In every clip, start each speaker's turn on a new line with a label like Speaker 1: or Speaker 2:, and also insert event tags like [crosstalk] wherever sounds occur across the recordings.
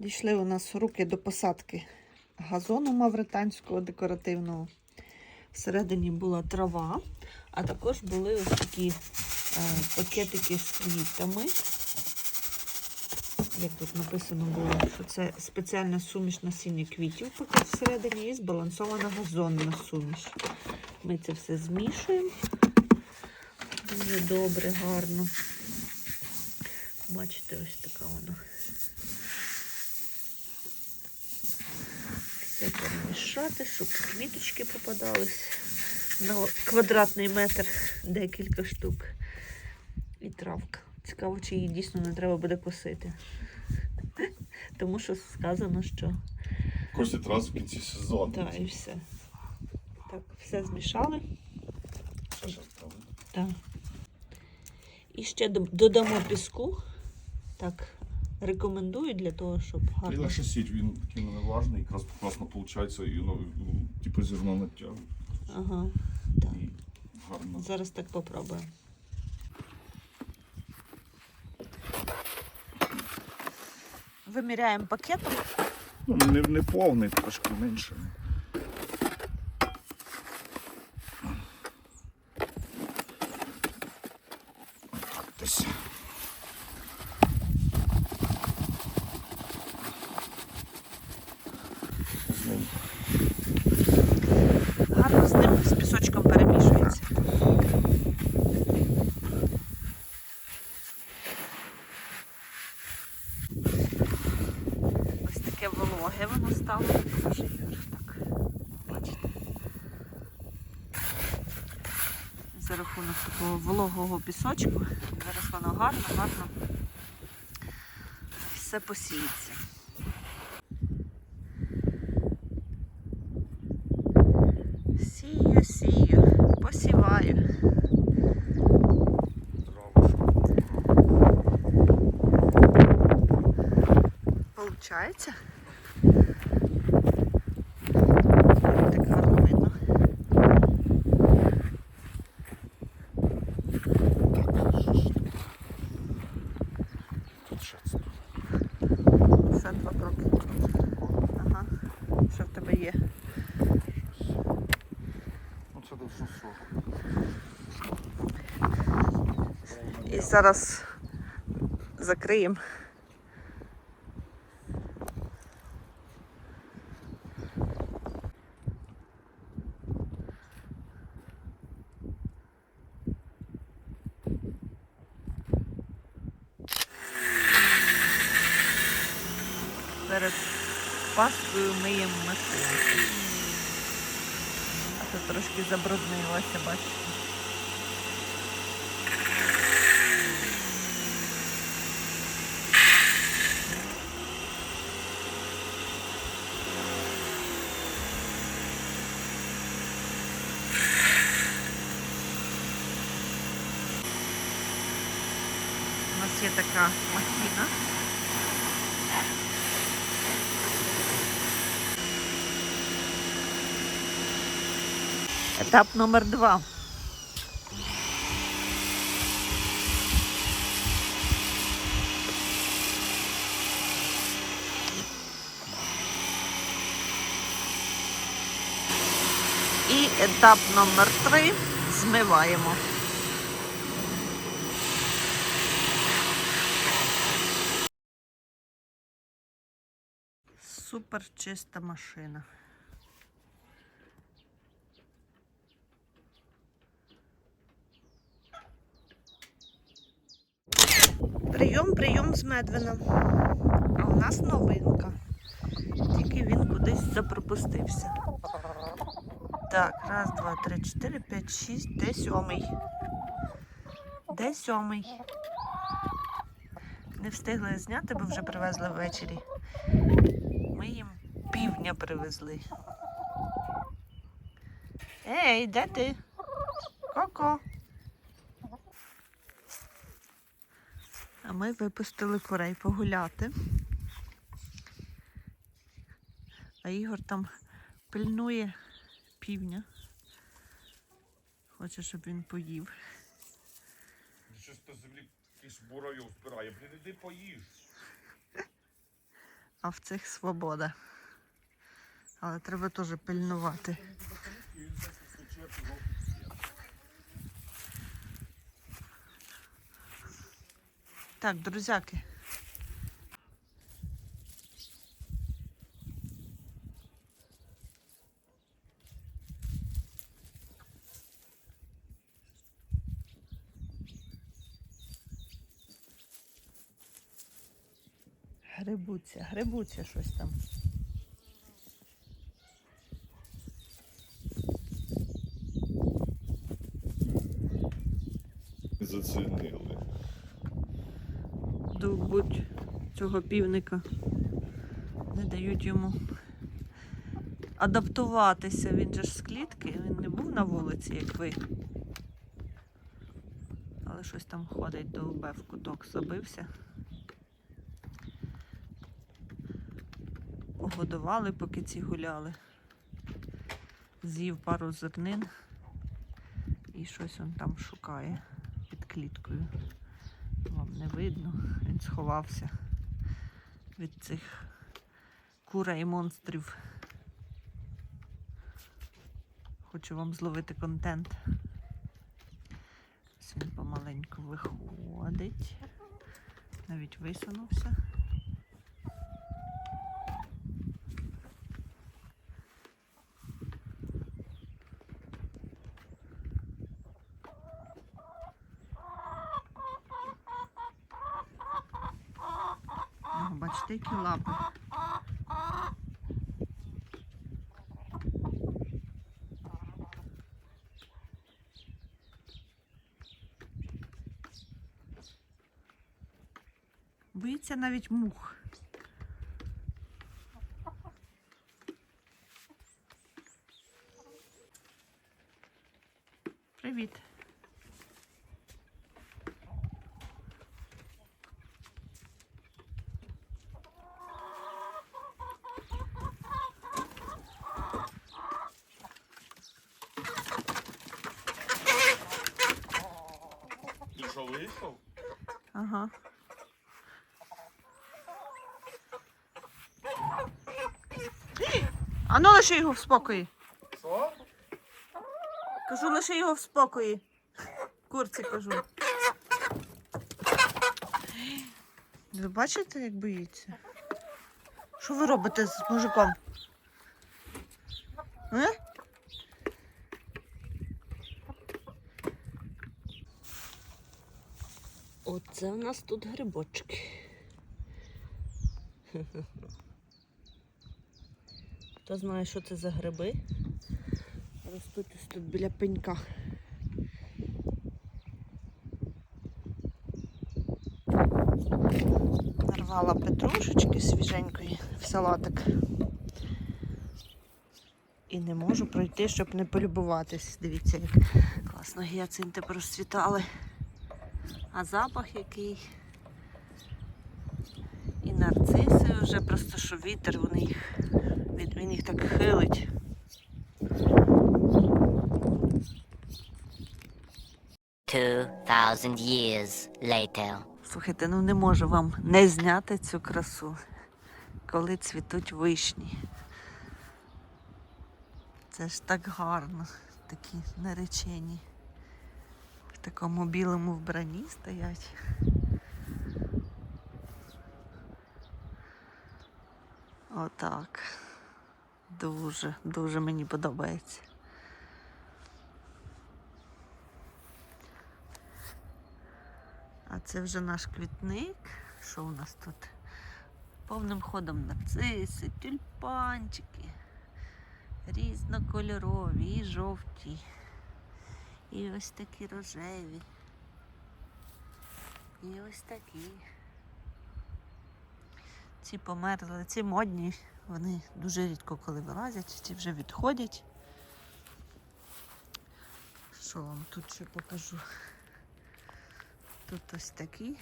Speaker 1: Дійшли у нас руки до посадки газону мавританського декоративного. Всередині була трава, а також були ось такі е, пакетики з квітами. Як тут написано було, що це спеціальна суміш насіння квітів пакет всередині і збалансована газонна суміш. Ми це все змішуємо. Дуже добре, гарно. Бачите, ось така вона. Все перемішати, щоб квіточки попадались на квадратний метр декілька штук. І травка. Цікаво, чи її дійсно не треба буде косити. Тому що сказано, що
Speaker 2: Косять раз в кінці сезону.
Speaker 1: так, і все. Так, все змішали.
Speaker 2: Ще?
Speaker 1: Так. І ще додамо піску. Так, рекомендую для того, щоб
Speaker 2: І
Speaker 1: гарно.
Speaker 2: легше сіть, він такий неважний, якраз класно виходить, і воно типу зерно натягує.
Speaker 1: Ага, так.
Speaker 2: І гарно.
Speaker 1: Зараз так попробуємо. Виміряємо пакетом.
Speaker 2: Ну, не, не повний, трошки менше. Отак десь. З ним.
Speaker 1: Гарно з ним з пісочком перемішується. Ось таке вологе воно стало. Покажи, Юр, так. Бачите. За рахунок такого вологого пісочку. Зараз воно гарно, гарно все посіється. Сію, сію, посіваю. Получається? Так гарно видно.
Speaker 2: Тут ще це.
Speaker 1: Ще два кроки. Ага. Що в тебе є?
Speaker 2: Ну це дуже сухо.
Speaker 1: І зараз закриємо. Перед паскою миємо машину. А то трошки забруднилося, бачите. У нас є така махіна. Етап номер два. І етап номер три змиваємо. Супер чиста машина. Прийом, прийом з Медвина. А у нас новинка. Тільки він кудись запропустився. Так, раз, два, три, чотири, п'ять, шість, де сьомий. Де сьомий? Не встигли зняти, бо вже привезли ввечері. Півдня привезли. Ей, де ти? Коко. А ми випустили курей погуляти. А Ігор там пильнує півня. Хоче, щоб він поїв.
Speaker 2: Щось на землі якийсь бурайов спирає. Блін, іди поїж.
Speaker 1: а в цих свобода. Але треба теж пильнувати. Так, друзяки. Грибуться, грибуться щось там. Цього півника. Не дають йому адаптуватися. Він же ж з клітки, він не був на вулиці, як ви. Але щось там ходить довбе в куток, забився. Погодували, поки ці гуляли. З'їв пару зернин і щось він там шукає під кліткою. Вам не видно, він сховався від цих курей монстрів. Хочу вам зловити контент. Ось він помаленьку виходить. Навіть висунувся. Бачите, лапи. Боїться навіть мух.
Speaker 2: Ти?
Speaker 1: Ага. А ну лише його в спокої.
Speaker 2: Що?
Speaker 1: Кажу, лише його в спокої. Курці кажу. Ви бачите, як боїться? Що ви робите з мужиком? Е? Оце у нас тут грибочки. [laughs] Хто знає, що це за гриби? Ростуть ось тут біля пенька. Нарвала петрушечки свіженької в салатик. І не можу пройти, щоб не полюбуватись. Дивіться, як класно гіацинти просвітали. А запах який. І нарциси вже просто що вітер, вони їх, він, він їх так хилить.
Speaker 3: Two thousand years later.
Speaker 1: Слухайте, ну не можу вам не зняти цю красу, коли цвітуть вишні. Це ж так гарно, такі наречені. Такому білому вбранні стоять. Отак. Дуже, дуже мені подобається. А це вже наш квітник. Що у нас тут? Повним ходом нарциси, тюльпанчики. Різнокольорові, і жовті. І ось такі рожеві. І ось такі. Ці померли, ці модні, вони дуже рідко коли вилазять, ці вже відходять. Що вам тут ще покажу? Тут ось такі.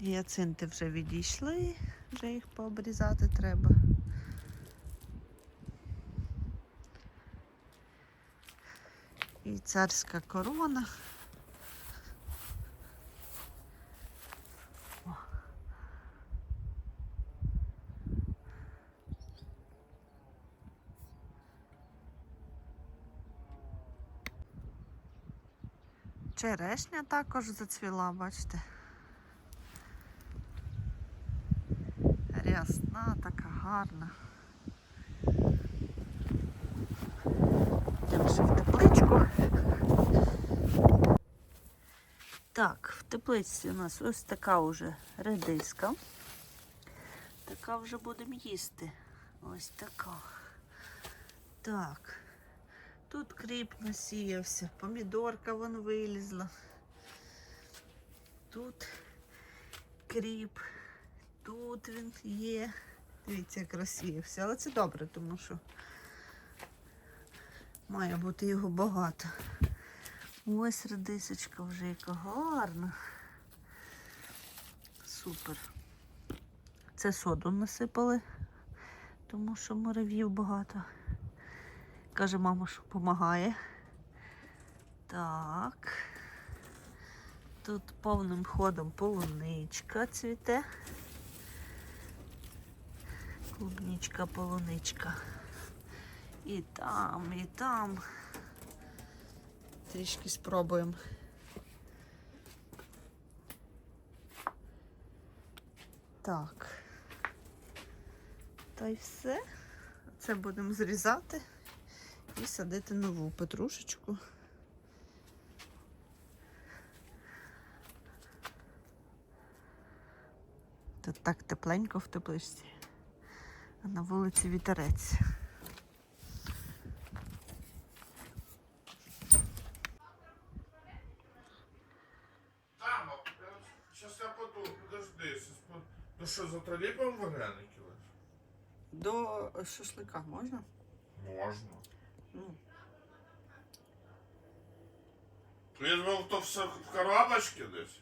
Speaker 1: Гіацинти вже відійшли, вже їх пообрізати треба. і царська корона. Черешня також зацвіла, бачите. Рясна, така гарна. Я вже тепличку. Так, в тепличці у нас ось така уже редиска. Така вже будемо їсти. Ось така. Так. Тут кріп насіявся, помідорка вон вилізла. Тут кріп, тут він є. Дивіться, як розсіявся. Але це добре, тому що має бути його багато. Ось редисочка вже яка гарна. Супер. Це соду насипали, тому що мурав'їв багато. Каже, мама, що допомагає. Так. Тут повним ходом полуничка цвіте. Клубничка, полуничка. І там, і там. Трішки спробуємо. Так. Та й все. Це будемо зрізати і садити нову петрушечку. Тут так тепленько в тепличці, а на вулиці вітерець.
Speaker 4: Мамо, зараз я Ну що, за тролейбом вареники лиш?
Speaker 1: До шашлика можна?
Speaker 4: Можна.
Speaker 1: Ну,
Speaker 4: Я думав, то все в коробочці десь.